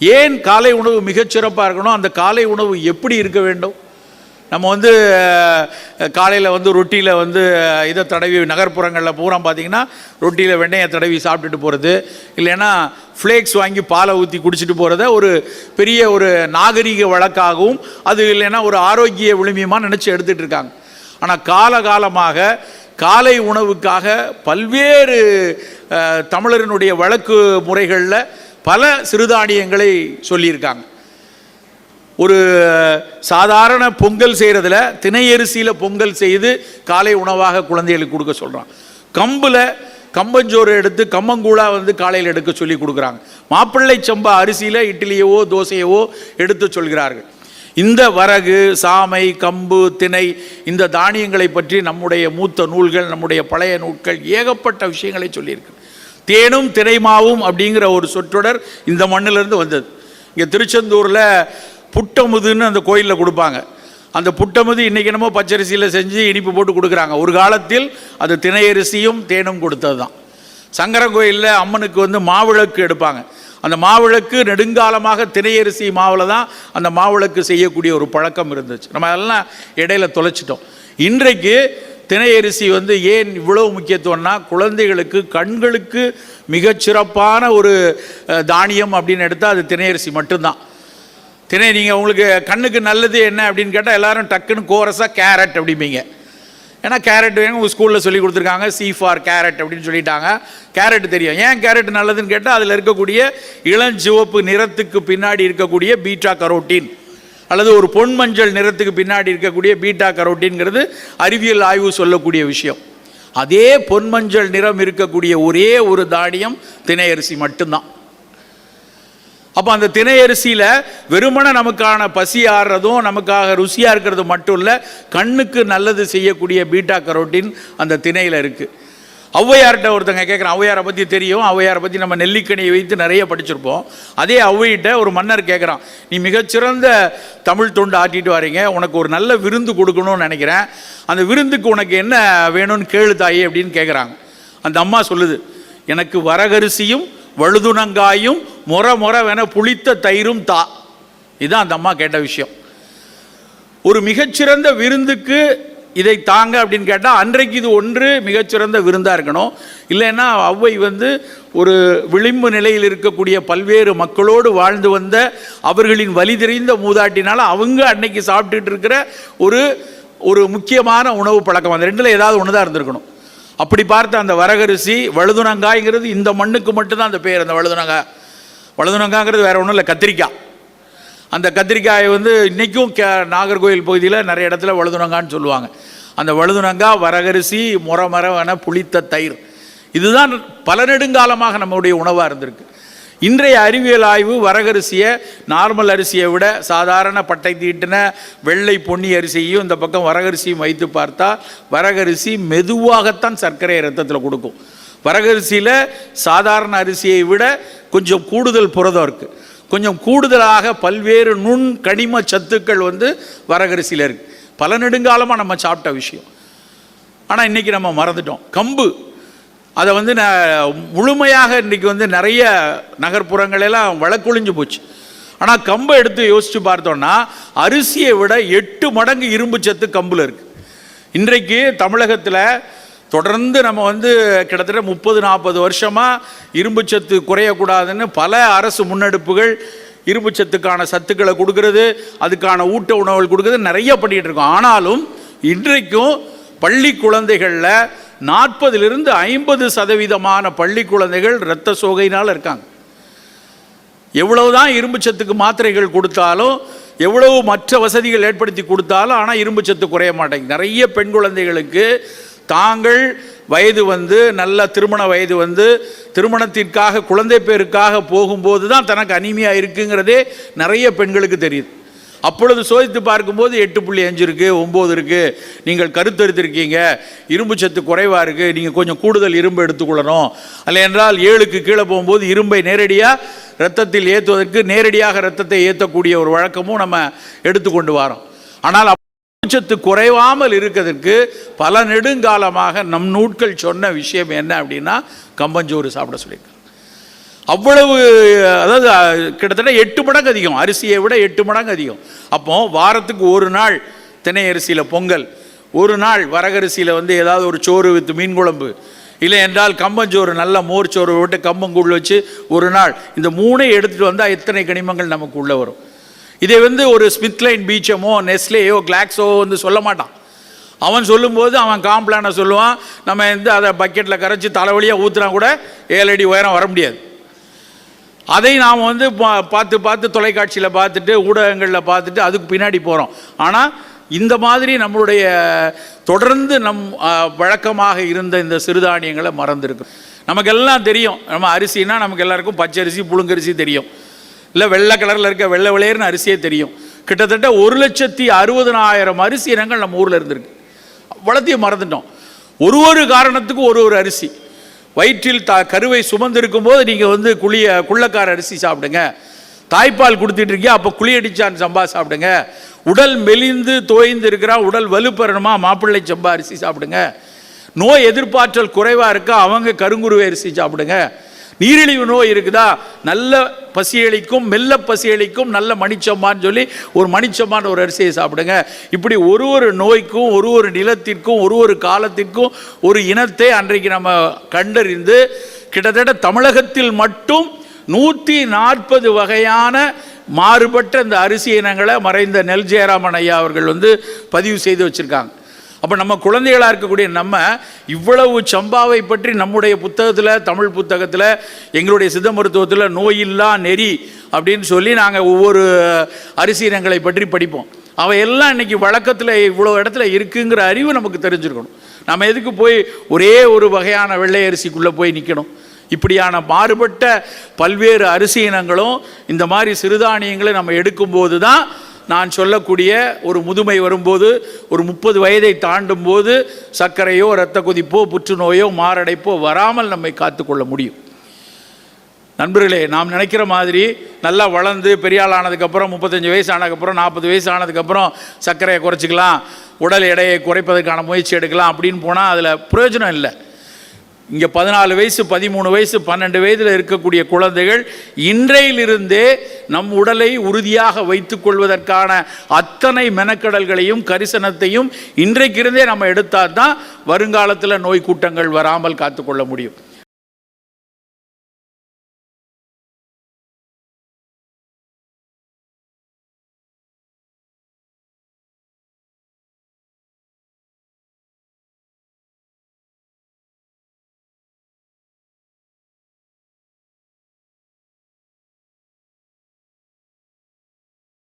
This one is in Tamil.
ஏன் காலை உணவு மிகச்சிறப்பாக இருக்கணும்? அந்த காலை உணவு எப்படி இருக்க வேண்டும்? நம்ம வந்து காலையில் வந்து ரொட்டியில் வந்து இதை தடவி நகர்ப்புறங்களில் பூரா பார்த்தீங்கன்னா ரொட்டியில் வெண்ணெயை தடவி சாப்பிட்டுட்டு போகிறது இல்லைன்னா ஃப்ளேக்ஸ் வாங்கி பாலை ஊற்றி குடிச்சிட்டு போகிறத ஒரு பெரிய ஒரு நாகரிக வழக்காகவும் அது இல்லைன்னா ஒரு ஆரோக்கிய விழுமியமாக நினச்சி எடுத்துகிட்டு இருக்காங்க. ஆனால் காலகாலமாக காலை உணவுக்காக பல்வேறு தமிழரினுடைய வழக்கு முறைகளில் பல சிறுதானியங்களை சொல்லியிருக்காங்க. ஒரு சாதாரண பொங்கல் செய்கிறதுல திணையரிசியில் பொங்கல் செய்து காலை உணவாக குழந்தைகளுக்கு கொடுக்க சொல்கிறான் கம்பில் கம்பஞ்சோறு எடுத்து கம்பங்கூழாக வந்து காலையில் எடுக்க சொல்லி கொடுக்குறாங்க. மாப்பிள்ளை சம்பா அரிசியில் இட்லியவோ தோசையவோ எடுத்து சொல்கிறார்கள். இந்த வரகு சாமை கம்பு திணை இந்த தானியங்களை பற்றி நம்முடைய மூத்த நூல்கள் நம்முடைய பழைய நூல்கள் ஏகப்பட்ட விஷயங்களை சொல்லியிருக்கு. தேனும் தினைமாவும் அப்படிங்கிற ஒரு சொற்றொடர் இந்த மண்ணிலிருந்து வந்தது. இங்கே திருச்செந்தூரில் புட்டமுதுன்னு அந்த கோயிலில் கொடுப்பாங்க. அந்த புட்டமுது இன்றைக்கி என்னமோ பச்சரிசியில் செஞ்சு இனிப்பு போட்டு கொடுக்குறாங்க. ஒரு காலத்தில் அது திணையரிசியும் தேனும் கொடுத்தது தான் சங்கர கோயிலில் அம்மனுக்கு வந்து மாவிளக்கு எடுப்பாங்க. அந்த மாவிளக்கு நெடுங்காலமாக திணையரிசி மாவில் தான் அந்த மாவிளக்கு செய்யக்கூடிய ஒரு பழக்கம் இருந்துச்சு. நம்ம அதெல்லாம் இடையில தொலைச்சிட்டோம். இன்றைக்கு திணையரிசி வந்து ஏன் இவ்வளவு முக்கியத்துவம்னா குழந்தைகளுக்கு கண்களுக்கு மிகச்சிறப்பான ஒரு தானியம் அப்படின்னு எடுத்தால் அது திணையரிசி மட்டும்தான். திணை நீங்கள் உங்களுக்கு கண்ணுக்கு நல்லது என்ன அப்படின்னு கேட்டால் எல்லாரும் டக்குன்னு கோரஸாக கேரட் அப்படிம்பீங்க. ஏன்னா கேரட் வேணும் உங்கள் ஸ்கூலில் சொல்லி கொடுத்துருக்காங்க சி ஃபார் கேரட் அப்படின்னு சொல்லிட்டாங்க. கேரட் தெரியும். ஏன் கேரட் நல்லதுன்னு கேட்டால் அதில் இருக்கக்கூடிய இளஞ்சிவப்பு நிறத்துக்கு பின்னாடி இருக்கக்கூடிய பீட்டா கரோட்டின். அல்லது ஒரு பொன் மஞ்சள் நிறத்துக்கு பின்னாடி இருக்கக்கூடிய பீட்டா கரோட்டின்ங்கிறது அறிவியல் ஆய்வு சொல்லக்கூடிய விஷயம். அதே பொன் மஞ்சள் நிறம் இருக்கக்கூடிய ஒரே ஒரு தானியம் திணையரிசி மட்டும்தான். அப்போ அந்த திணையரிசியில் வெறுமன நமக்கான பசி ஆறுறதும் நமக்காக ருசியாக இருக்கிறது மட்டும் இல்லை கண்ணுக்கு நல்லது செய்யக்கூடிய பீட்டா கரோட்டின் அந்த திணையில் இருக்குது ஔவையார்கிட்ட ஒருத்தங்க கேட்குறேன் ஔவையாரை பற்றி தெரியும் ஔவையாரை பற்றி நம்ம நெல்லிக்கனியை வைத்து நிறைய படிச்சிருப்போம். அதே ஔவையிட்ட ஒரு மன்னர் கேட்குறான் நீ மிகச்சிறந்த தமிழ் தொண்டு ஆட்டிட்டு வரீங்க உனக்கு ஒரு நல்ல விருந்து கொடுக்கணும்னு நினைக்கிறேன். அந்த விருந்துக்கு உனக்கு என்ன வேணும்னு கேளு தாயே அப்படின்னு கேட்குறாங்க அந்த அம்மா சொல்லுது எனக்கு வரகரிசியும் வழுதுணங்காயும் மொற வேணால் புளித்த தயிரும் தா. இதுதான் அந்த அம்மா கேட்ட விஷயம். ஒரு மிகச்சிறந்த விருந்துக்கு இதை தாங்க அப்படின்னு கேட்டால் அன்றைக்கு இது ஒன்று மிகச்சிறந்த விருந்தாக இருக்கணும். இல்லைன்னா ஔவை வந்து ஒரு விளிம்பு நிலையில் இருக்கக்கூடிய பல்வேறு மக்களோடு வாழ்ந்து வந்த அவர்களின் வலி தெரிந்த மூதாட்டினால் அவங்க அன்னைக்கு சாப்பிட்டுட்டு இருக்கிற ஒரு ஒரு முக்கியமான உணவு பழக்கம். அந்த ரெண்டில் ஏதாவது ஒன்று தான் இருந்திருக்கணும். அப்படி பார்த்த அந்த வரகரிசி வழுதுணங்காய்ங்கிறது இந்த மண்ணுக்கு மட்டும்தான் அந்த பேர். அந்த வழுதுணங்காய் வழுதுணங்காய்ங்கிறது வேறு ஒன்றும் இல்லை கத்திரிக்காய். அந்த கத்திரிக்காயை வந்து இன்றைக்கும் கே நாகர்கோவில் பகுதியில் நிறைய இடத்துல வழுதுணங்கான்னு சொல்லுவாங்க. அந்த வழுதுணங்கா வரகரிசி முறமரவன புளித்த தயிர். இதுதான் பல நெடுங்காலமாக நம்முடைய உணவாக இருந்திருக்கு. இன்றைய அறிவியல் ஆய்வு வரகரிசியை நார்மல் அரிசியை விட சாதாரண பட்டை தீட்டின வெள்ளை பொன்னி அரிசியையும் இந்த பக்கம் வரகரிசியும் வைத்து பார்த்தா வரகரிசி மெதுவாகத்தான் சர்க்கரையை ரத்தத்தில் கொடுக்கும். வரகரிசியில் சாதாரண அரிசியை விட கொஞ்சம் கூடுதல் புரதம் இருக்குது கொஞ்சம் கூடுதலாக பல்வேறு நுண் கனிம சத்துக்கள் வந்து வரகரிசியில் இருக்குது பல நெடுங்காலமாக நம்ம சாப்பிட்ட விஷயம். ஆனால் இன்றைக்கி நம்ம மறந்துட்டோம். கம்பு. அதை வந்து ந- முழுமையாக இன்றைக்கி வந்து நிறைய நகர்ப்புறங்களெல்லாம் வழக்கொழிஞ்சு போச்சு. ஆனால் கம்பை எடுத்து யோசித்து பார்த்தோம்னா அரிசியை விட எட்டு மடங்கு இரும்பு சத்து கம்பில் இருக்குது இன்றைக்கு தமிழகத்தில் தொடர்ந்து நம்ம வந்து கிட்டத்தட்ட முப்பது நாற்பது வருஷமாக இரும்புச்சத்து குறையக்கூடாதுன்னு பல அரசு முன்னெடுப்புகள் இரும்புச்சத்துக்கான சத்துக்களை கொடுக்கறது அதுக்கான ஊட்ட உணவுகள் கொடுக்கறது நிறைய பண்ணிகிட்டு இருக்கோம். ஆனாலும் இன்றைக்கும் பள்ளி குழந்தைகளில் நாற்பதிலிருந்து ஐம்பது சதவீதமான பள்ளி குழந்தைகள் இரத்த சோகையினால் இருக்காங்க. எவ்வளவுதான் இரும்பு சத்துக்கு மாத்திரைகள் கொடுத்தாலும் எவ்வளவு மற்ற வசதிகள் ஏற்படுத்தி கொடுத்தாலும் ஆனால் இரும்பு சத்து குறைய மாட்டேங்குது. நிறைய பெண் குழந்தைகளுக்கு தாங்கள் வயது வந்து நல்ல திருமண வயது வந்து திருமணத்திற்காக குழந்தை பேருக்காக போகும்போது தான் தனக்கு அனிமையாக இருக்குங்கிறதே நிறைய பெண்களுக்கு தெரியுது. அப்பொழுது சோதித்து பார்க்கும்போது எட்டு புள்ளி அஞ்சு இருக்குது ஒம்பது இருக்குது நீங்கள் கருத்தெடுத்திருக்கீங்க இரும்பு சத்து குறைவாக இருக்குது நீங்கள் கொஞ்சம் கூடுதல் இரும்பு எடுத்துக்கொள்ளணும். அல்ல என்றால் ஏழுக்கு கீழே போகும்போது இரும்பை நேரடியாக ரத்தத்தில் ஏற்றுவதற்கு நேரடியாக ரத்தத்தை ஏற்றக்கூடிய ஒரு வழக்கமும் நம்ம எடுத்துக்கொண்டு வரோம். ஆனால் சத்து குறைவாமல் இருக்கிறதுக்கு பல நெடுங்காலமாக நம் நூட்கள் சொன்ன விஷயம் என்ன அப்படின்னா கம்பஞ்சோறு சாப்பிட சொல்லியிருக்காங்க. அவ்வளவு அதாவது கிட்டத்தட்ட எட்டு மடங்கு அதிகம். அரிசியை விட எட்டு மடங்கு அதிகம். அப்போ வாரத்துக்கு ஒரு நாள் தினை அரிசியில் பொங்கல். ஒரு நாள் வரகரிசியில் வந்து ஏதாவது ஒரு சோறு வித்து மீன் குழம்பு. இல்லை என்றால் கம்பஞ்சோறு நல்ல மோர் சோறு விட்டு கம்பங்கூழ் வச்சு ஒரு நாள். இந்த மூணை எடுத்துகிட்டு வந்தால் எத்தனை கனிமங்கள் நமக்கு உள்ளே வரும்? இதை வந்து ஒரு ஸ்மித்லைன் பீச்சமோ நெஸ்லேயோ கிளாக்ஸோ வந்து சொல்ல மாட்டான். அவன் சொல்லும்போது அவன் காம்ப்ளானை சொல்லுவான் நம்ம வந்து அதை பக்கெட்டில் கரைச்சி தலைவலியாக ஊற்றுனா கூட ஏழு அடி உயரம் வர முடியாது. அதை நாம் வந்து பா- பார்த்து பார்த்து தொலைக்காட்சியில் பார்த்துட்டு ஊடகங்களில் பார்த்துட்டு அதுக்கு பின்னாடி போகிறோம் ஆனால் இந்த மாதிரி நம்மளுடைய தொடர்ந்து நம் வழக்கமாக இருந்த இந்த சிறுதானியங்களை மறந்துருக்கு நமக்கெல்லாம் தெரியும். நம்ம அரிசினா நமக்கு எல்லாருக்கும் பச்சரிசி புழுங்கரிசி தெரியும். இல்லை வெள்ளை கலரில் இருக்க வெள்ளை விளையர்னு அரிசியே தெரியும். கிட்டத்தட்ட ஒரு லட்சத்தி அறுபதனாயிரம் அரிசி இனங்கள் நம்ம ஊரில் இருந்திருக்கு. அவ்வளோத்தையும் மறந்துட்டோம். ஒரு ஒரு காரணத்துக்கும் ஒரு ஒரு அரிசி. வயிற்றில் தா கருவை சுமந்திருக்கும் போது நீங்கள் வந்து குளிய குள்ளக்கார அரிசி சாப்பிடுங்க. தாய்ப்பால் கொடுத்துட்டு இருக்கியா அப்போ குளியடிச்சான் சம்பா சாப்பிடுங்க. உடல் மெலிந்து தோய்ந்து இருக்கிறா உடல் வலுப்பெறணுமா மாப்பிள்ளை சம்பா அரிசி சாப்பிடுங்க. நோய் எதிர்ப்பாற்றல் குறைவாக இருக்கா அவங்க கருங்குருவை அரிசி சாப்பிடுங்க. நீரிழிவு நோய் இருக்குதா? நல்ல பசியளிக்கும் மெல்ல பசியளிக்கும் நல்ல மணிச்சம்மான்னு சொல்லி ஒரு மணிச்சம்மான்னு ஒரு அரிசியை சாப்பிடுங்க. இப்படி ஒரு ஒரு நோய்க்கும் ஒரு ஒரு நிலத்திற்கும் ஒரு ஒரு காலத்திற்கும் ஒரு இனத்தை அன்றைக்கு நம்ம கண்டறிந்து கிட்டத்தட்ட தமிழகத்தில் மட்டும் நூற்றி நாற்பது வகையான மாறுபட்ட இந்த அரிசி இனங்களை மறைந்த நெல் ஜெயராமன் ஐயா அவர்கள் வந்து பதிவு செய்து வச்சுருக்காங்க. அப்போ நம்ம குழந்தைகளாக இருக்கக்கூடிய நம்ம இவ்வளவு சம்பாவை பற்றி நம்முடைய புத்தகத்தில் தமிழ் புத்தகத்தில் எங்களுடைய சித்த மருத்துவத்தில் நோயில்லா நெறி அப்படின்னு சொல்லி நாங்கள் ஒவ்வொரு அரிசினங்களை பற்றி படிப்போம். அவையெல்லாம் இன்றைக்கி இன்னைக்கு வழக்கத்தில் இவ்வளோ இடத்துல இருக்குங்கிற அறிவு நமக்கு தெரிஞ்சிருக்கணும். நம்ம எதுக்கு போய் ஒரே ஒரு வகையான வெள்ளை அரிசிக்குள்ளே போய் நிற்கணும் இப்படியான மாறுபட்ட பல்வேறு அரிசி இனங்களும் இந்த மாதிரி சிறுதானியங்களை நம்ம எடுக்கும்போது தான் நான் சொல்லக்கூடிய ஒரு முதுமை வரும்போது ஒரு முப்பது வயதை தாண்டும் போது சர்க்கரையோ இரத்த கொதிப்போ புற்றுநோயோ மாரடைப்போ வராமல் நம்மை காத்துக்கொள்ள முடியும். நண்பர்களே நாம் நினைக்கிற மாதிரி நல்லா வளர்ந்து பெரிய ஆள் ஆனதுக்கப்புறம் முப்பத்தஞ்சு வயசு ஆனதுக்கப்புறம் நாற்பது வயசு ஆனதுக்கப்புறம் சர்க்கரையை குறைச்சிக்கலாம் உடல் எடையை குறைப்பதற்கான முயற்சி எடுக்கலாம் அப்படின்னு போனால் அதில் பிரயோஜனம் இல்லை. இங்கே பதினாலு வயசு பதிமூணு வயசு பன்னெண்டு வயதில் இருக்கக்கூடிய குழந்தைகள் இன்றையிலிருந்தே நம் உடலை உறுதியாக வைத்துக் கொள்வதற்கான அத்தனை மெனக்கடல்களையும் கரிசனத்தையும் இன்றைக்கிருந்தே நம்ம எடுத்தால் தான் வருங்காலத்தில் நோய் கூட்டங்கள் வராமல் காத்துக்கொள்ள முடியும்.